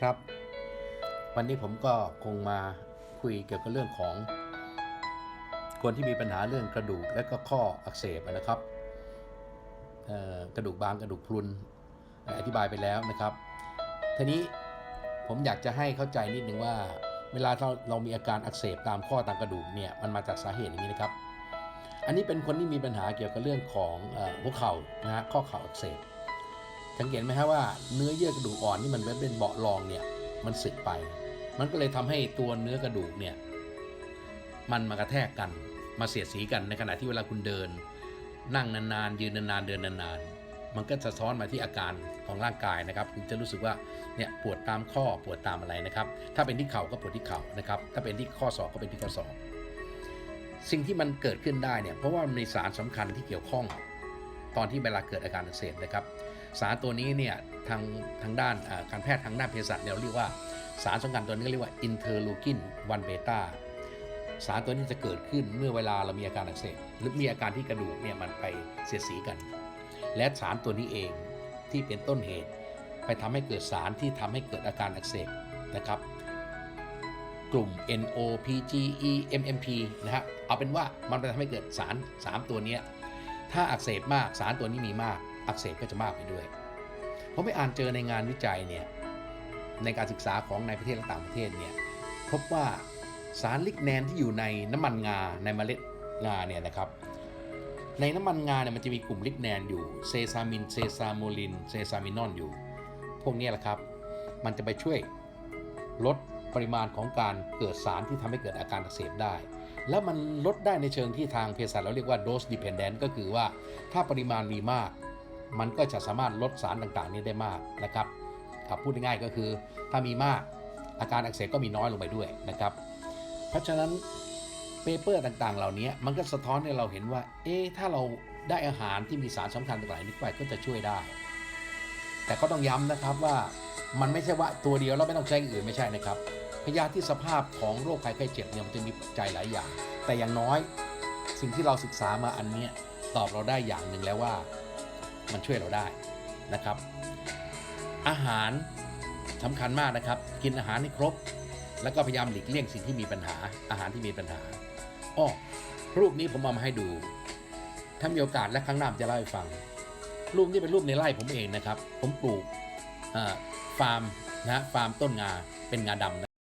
ครับ วันนี้ผมก็คงมาคุยเกี่ยวกับเรื่องของ คนที่มีปัญหาเรื่องกระดูกและก็ข้ออักเสบนะครับกระดูกบางกระดูกพรุนอธิบายไปแล้วนะครับทีนี้ผมอยากจะให้เข้าใจนิดนึงว่า เวลาเราเรามีอาการอักเสบตามข้อตามกระดูกเนี่ยมันมาจากสาเหตุอย่างนี้นะครับ อันนี้เป็นคนที่มีปัญหาเกี่ยวกับเรื่องของหัวเข่านะฮะข้อเข่าอักเสบ สังเกตไหมฮะว่าเนื้อเยื่อกระดูกอ่อนที่มันเป็นเบาะรองเนี่ยมันสึกไป มันก็เลยทำให้ตัวเนื้อกระดูกเนี่ยมันมากระแทกกันมาเสียดสีกันในขณะที่เวลาคุณเดิน นั่งนานๆ ยืนนานๆ เดินนานๆ มันก็สะท้อนมาที่อาการของร่างกายนะครับคุณจะรู้สึกว่าเนี่ยปวดตามข้อปวดตามอะไรนะครับ ถ้าเป็นที่เข่าก็ปวดที่เข่านะครับ ถ้าเป็นที่ข้อศอกก็เป็นที่ข้อศอกสิ่งที่มันเกิดขึ้นได้เนี่ยเพราะว่ามันมีสารสำคัญที่เกี่ยวข้อง ตอนที่เวลาเกิดอาการอักเสบนะครับ สารตัวนี้เนี่ยทางทางด้านการแพทย์ทางด้านเภสัชเนี่ยเราเรียกว่าสารสำคัญตัวนี้เรียกว่าอินเทอร์ลูคิน1เบต้าสารตัวนี้จะเกิดขึ้นเมื่อเวลาเรามีอาการอักเสบหรือมีอาการที่กระดูกเนี่ยมันไปเสียดสีกัน และสารตัวนี้เองที่เป็นต้นเหตุ ไปทำให้เกิดสารที่ทำให้เกิดอาการอักเสบนะครับ กลุ่ม NOPGE MMP นะฮะเอาเป็นว่ามันไปทำให้เกิดสาร 3 ตัวนี้ ถ้าอักเสบมากสารตัวนี้มีมาก อักเสบก็จะมากไปด้วย ผมไปอ่านเจอในงานวิจัยเนี่ยในการศึกษาของในประเทศและต่างประเทศเนี่ยพบว่าสารลิกแนนที่อยู่ในน้ำมันงาในเมล็ดงาเนี่ยนะครับ ในน้ำมันงาเนี่ยมันจะมีกลุ่มลิกแนนอยู่เซซามินเซซาโมลินเซซามินอนอยู่ พวกนี้แหละครับ มันจะไปช่วยลด ปริมาณของการเกิดสารที่ทำให้เกิดอาการอักเสบได้ แล้วมันลดได้ในเชิงที่ทางเภสัชเราเรียกว่า dose dependent ก็คือว่าถ้าปริมาณมีมาก มันก็จะสามารถลดสารต่างๆ นี้ได้มากนะครับครับพูดง่ายๆก็คือถ้ามีมากอาการอักเสบก็มีน้อยลงไปด้วยนะครับ เพราะฉะนั้นเปเปอร์ต่างๆ เหล่านี้มันก็สะท้อนให้เราเห็นว่า เอ๊ถ้าเราได้อาหารที่มีสารสำคัญต่างๆนี้ไปก็จะช่วยได้ แต่ก็ต้องย้ำนะครับว่ามันไม่ใช่ว่าตัวเดียวแล้วไม่ต้องใช้อื่นไม่ใช่นะครับ พยาธิสภาพของโรคภัยไข้เจ็บเนี่ยมันจะมีปัจจัยหลายอย่าง แต่อย่างน้อยสิ่งที่เราศึกษามาอันเนี้ยตอบเราได้อย่างหนึ่งแล้วว่ามันช่วยเราได้นะครับ อาหารสำคัญมากนะครับ กินอาหารให้ครบ แล้วก็พยายามหลีกเลี่ยงสิ่งที่มีปัญหา อาหารที่มีปัญหาอ้อรูปนี้ผมเอามาให้ดู ถ้ามีโอกาสและครั้งหน้าผมจะเล่าให้ฟัง รูปนี้เป็นรูปในไร่ผมเองนะครับ ผมปลูกฟาร์มนะฟาร์มต้นงาเป็นงาดำนะ